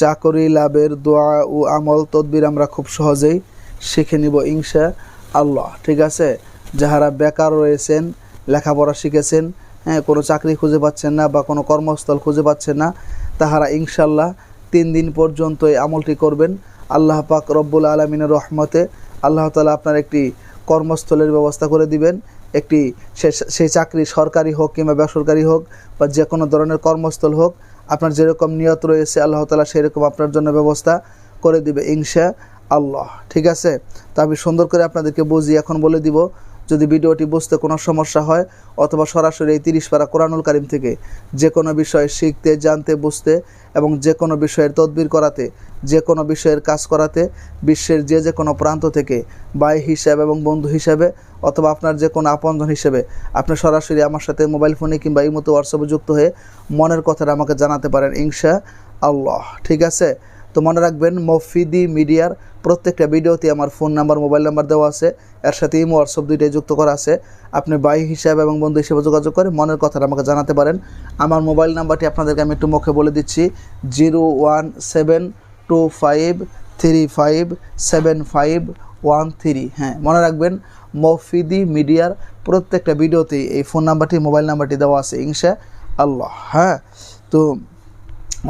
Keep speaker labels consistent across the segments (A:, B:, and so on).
A: চাকরি লাভের দোয়া ও আমল, তদবির আমরা খুব সহজেই শিখে নিব ইনশা আল্লাহ। ঠিক আছে? যাহারা বেকার রয়েছেন, লেখাপড়া শিখেছেন হ্যাঁ কোনো চাকরি খুঁজে পাচ্ছেন না বা কোনো কর্মস্থল খুঁজে পাচ্ছেন না, তাহারা ইনশাল্লাহ তিন দিন পর্যন্ত এই আমলটি করবেন। আল্লাহ পাক রব্বুল আলমিনের রহমতে আল্লাহ তালা আপনার একটি কর্মস্থলের ব্যবস্থা করে দিবেন। একটি সেই চাকরি সরকারি হোক কিংবা বেসরকারি হোক বা যে কোনো ধরনের কর্মস্থল হোক আপনার যেরকম নিয়ত রয়েছে, আল্লাহ তালা সেরকম আপনার জন্য ব্যবস্থা করে দিবে ইংশা আল্লাহ। ঠিক আছে? তা আমি সুন্দর করে আপনাদেরকে বুঝি এখন বলে দিব। যদি ভিডিওটি বুঝতে কোনো সমস্যা হয় অথবা সরাসরি এই তিরিশ পারা কোরআনুল কারিম থেকে যে কোনো বিষয়ে শিখতে, জানতে, বুঝতে এবং যে কোনো বিষয়ের তদবির করাতে, যে কোনো বিষয়ের কাজ করাতে বিশ্বের যে যে কোনো প্রান্ত থেকে বাই হিসাবে এবং বন্ধু হিসাবে অথবা আপনার যে কোনো আপনজন হিসেবে আপনি সরাসরি আমার সাথে মোবাইল ফোনে কিংবা এই মতো হোয়াটসঅ্যাপে যুক্ত হয়ে মনের কথাটা আমাকে জানাতে পারেন ইনশা আল্লাহ। ঠিক আছে? তো মনে রাখবেন, মফিদি মিডিয়ার প্রত্যেকটা ভিডিওতে আমার ফোন নাম্বার, মোবাইল নাম্বার দেওয়া আছে। এর সাথে ইমো, হোয়াটসঅ্যাপ দুইটাই যুক্ত করা আছে। আপনি ভাই হিসাবে এবং বন্ধু হিসেবে যোগাযোগ করে মনের কথাটা আমাকে জানাতে পারেন। আমার মোবাইল নাম্বারটি আপনাদেরকে আমি একটু মুখে বলে দিচ্ছি, zero one seven two five three five seven five one three. হ্যাঁ মনে রাখবেন, মফিদি মিডিয়ার প্রত্যেকটা ভিডিওতেই এই ফোন নাম্বারটি, মোবাইল নাম্বারটি দেওয়া আছে, ইনশা আল্লাহ। হ্যাঁ তো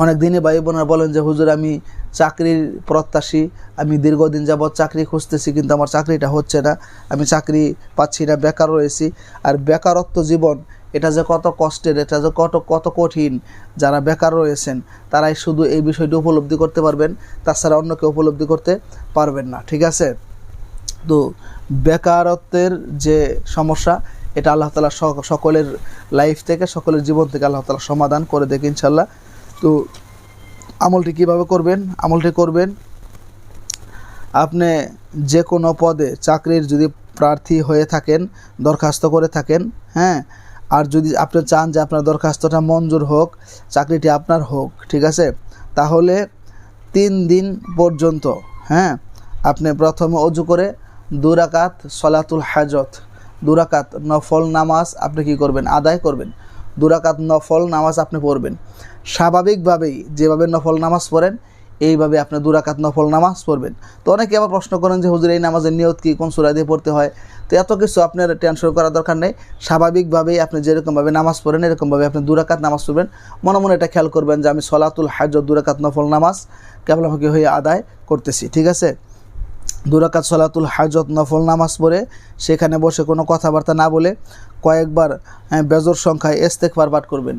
A: অনেক দিনে ভাই বোনেরা বলেন যে, হুজুর, আমি চাকরির প্রত্যাশী, আমি দীর্ঘদিন যাবৎ চাকরি খুঁজতেছি, কিন্তু আমার চাকরিটা হচ্ছে না। আমি চাকরি পাচ্ছি না, বেকার রয়েছি। আর বেকারত্ব জীবন, এটা যে কত কষ্টের, এটা যে কত কত কঠিন। যারা বেকার রয়েছেন, তারাই শুধু এই বিষয়টি উপলব্ধি করতে পারবেন, তাছাড়া অন্য কেউ উপলব্ধি করতে পারবেন না। ঠিক আছে? তো বেকারত্বের যে সমস্যা, এটা আল্লাহ তালা সকলের লাইফ থেকে, সকলের জীবন থেকে আল্লাহ তালা সমাধান করে দেখে ইনশাল্লাহ তো আমলটি কীভাবে করবেন? আমলটি করবেন, আপনি যে কোনো পদে চাকরির যদি প্রার্থী হয়ে থাকেন, দরখাস্ত করে থাকেন হ্যাঁ? আর যদি আপনি চান যে আপনার দরখাস্তটা মঞ্জুর হোক, চাকরিটি আপনার হোক, ঠিক আছে? তাহলে তিন দিন পর্যন্ত হ্যাঁ? আপনি প্রথমে অজু করে দুরাকাত সলাতুল হাজত, দুরাকাত নফল নামাজ আপনি কি করবেন? আদায় করবেন। দুরাকাত নফল নামাজ আপনি পড়বেন। স্বাভাবিকভাবেই যেভাবে নফল নামাজ পড়েন, এইভাবে আপনি দুরাকাত নফল নামাজ পড়বেন। তো অনেকে আবার প্রশ্ন করেন যে, হুজুর, এই নামাজের নিয়ত কী? কোন সুরা দিয়ে পড়তে হয়? তো এত কিছু আপনার টেনশন করার দরকার নেই। স্বাভাবিকভাবেই আপনি যেরকমভাবে নামাজ পড়েন, এরকমভাবে আপনি দুরাকাত নামাজ পড়বেন। মনে মনে এটা খেয়াল করবেন যে, আমি সলাতুল হাজ দুরাকাত নফল নামাজ কেবলামুখী হয়ে আদায় করতেছি। ঠিক আছে? দুরাকাত সলাতুল হাজত নফল নামাজ পড়ে সেখানে বসে কোনো কথাবার্তা না বলে কয়েকবার বেজর সংখ্যায় ইস্তেকবার পাঠ করবেন।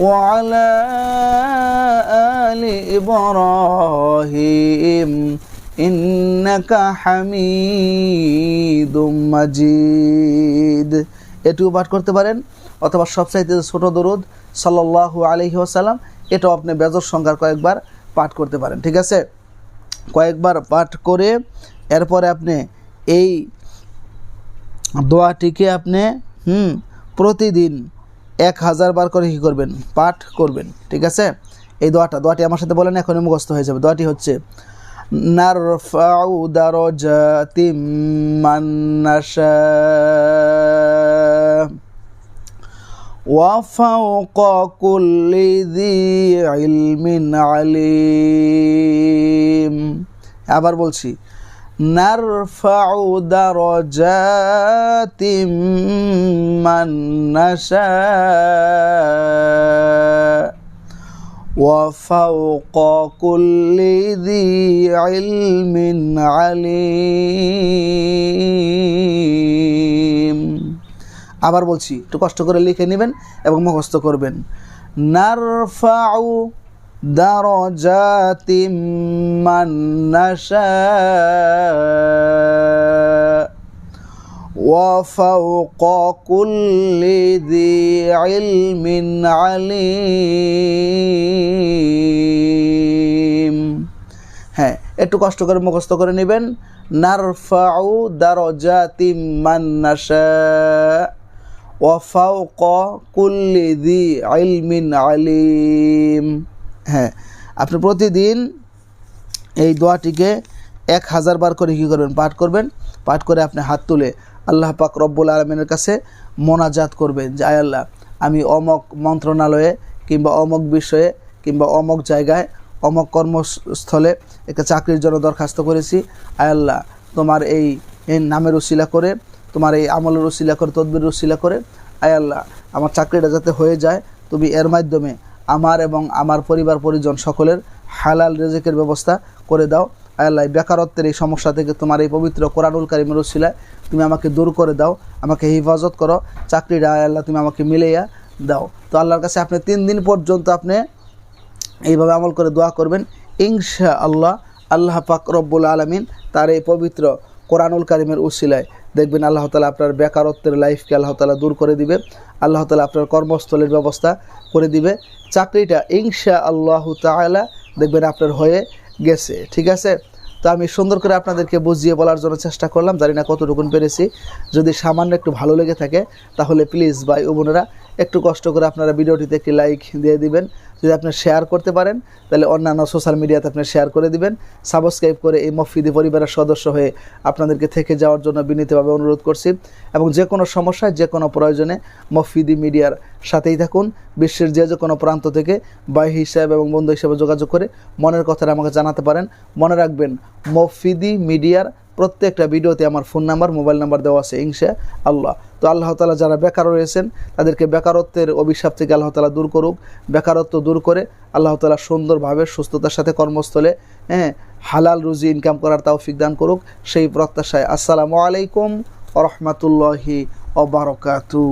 A: وعلى آل إبراهيم إنك حميد مجيد এটিও পাঠ করতে পারেন অথবা সবচাইতে যে ছোট দরুদ সাল্লাল্লাহু আলাইহি ওয়াসাল্লাম এটাও আপনি বেজর সংখ্যার কয়েকবার পাঠ করতে পারেন ঠিক আছে কয়েকবার পাঠ করে এরপরে আপনি এই দোয়াটিকে আপনি হুম প্রতিদিন এক হাজার বার করে কী করবেন পাঠ করবেন ঠিক আছে এই দোয়াটা দোয়াটি আমার সাথে বলেন এখনই মুখস্থ হয়ে যাবে দোয়াটি হচ্ছে نرفع درجات من نشاء وفوق كل ذي علم عليم আবার বলছি নারফাউ দারাজাতিম মান নাশা وفوق كل ذي علم عليم আবার বলছি একটু কষ্ট করে লিখে নেবেন এবং মুখস্থ করবেন নারফাউ দারাজাতিম মান নাশা وفوق كل ذي علم عليم হ্যাঁ একটু কষ্ট করে মুখস্থ করে নেবেন নারফাউ দারাজাতিম মান নাশা ওয়াফাউক কুল্লি দি ইলমিন আলিম হ্যাঁ আপনি প্রতিদিন এই দোয়াটিকে এক হাজার বার করে কী করবেন? পাঠ করবেন। পাঠ করে আপনি হাত তুলে আল্লাহ পাক রব্বুল আলমিনের কাছে মোনাজাত করবেন যে, আয় আল্লাহ, আমি অমক মন্ত্রণালয়ে কিংবা অমক বিষয়ে কিংবা অমক জায়গায়, অমক কর্মস্থলে একটা চাকরির জন্য দরখাস্ত করেছি। আয় আল্লাহ, তোমার এই নামের উশিলা করে, তোমার এই আমলের উশিলা করে তদবির উশিলা করে, আয় আল্লাহ, আমার চাকরিটা যাতে হয়ে যায়, তুমি এর মাধ্যমে আমার এবং আমার পরিবার পরিজন সকলের হালাল রেজেকের ব্যবস্থা করে দাও। আল্লাহ বেকারত্বের এই সমস্যা থেকে তোমার এই পবিত্র কোরআনুল কারিমের উশিলায় তুমি আমাকে দূর করে দাও, আমাকে হেফাজত করো। চাকরিটা আল্লাহ তুমি আমাকে মিলাইয়া দাও। তো আল্লাহর কাছে আপনি তিন দিন পর্যন্ত আপনি এইভাবে আমল করে দোয়া করবেন। ইনশা আল্লাহ আল্লাহ পাক রব্বুল আলমিন তার এই পবিত্র কোরআনুল কারিমের উসিলায় দেখবেন আল্লাহ তালা আপনার বেকারত্বের লাইফকে আল্লাহ তালা দূর করে দিবে। আল্লাহ তালা আপনার কর্মস্থলের ব্যবস্থা করে দিবে। চাকরিটা ইনশা আল্লাহ তালা দেখবেন আপনার হয়ে গেছে, ঠিক আছে? তো আমি সুন্দর করে আপনাদেরকে বুঝিয়ে বলার জন্য চেষ্টা করলাম, জানি না কতটুকুন পেরেছি। যদি সামান্য একটু ভালো লেগে থাকে, তাহলে প্লিজ ভাই ও বোনেরা একটু কষ্ট করে আপনারা ভিডিওটিতে একটি লাইক দিয়ে দিবেন। যদি আপনি শেয়ার করতে পারেন, তাহলে অন্যান্য সোশ্যাল মিডিয়াতে আপনি শেয়ার করে দিবেন। সাবস্ক্রাইব করে এই মফিদি পরিবারের সদস্য হয়ে আপনাদেরকে থেকে যাওয়ার জন্য বিনীতভাবে অনুরোধ করছি। এবং যে কোনো সমস্যায়, যে কোনো প্রয়োজনে মফিদি মিডিয়ার সাথেই থাকুন। বিশ্বের যে যে কোনো প্রান্ত থেকে বাই হিসাবে এবং বন্ধু হিসাবে যোগাযোগ করে মনের কথাটা আমাকে জানাতে পারেন। মনে রাখবেন, মফিদি মিডিয়ার প্রত্যেকটা ভিডিওতে আমার ফোন নাম্বার মোবাইল নাম্বার দেওয়া আছে ইনশা আল্লাহ তো আল্লাহ তালা যারা বেকার রয়েছেন, তাদেরকে বেকারত্বের অভিশাপ থেকে আল্লাহ তালা দূর করুক। বেকারত্ব দূর করে আল্লাহ তালা সুন্দরভাবে, সুস্থতার সাথে কর্মস্থলে হ্যাঁ হালাল রুজি ইনকাম করার তৌফিক দান করুক। সেই প্রত্যাশায় আসসালামু আলাইকুম রহমতুল্লাহি অবরকাতু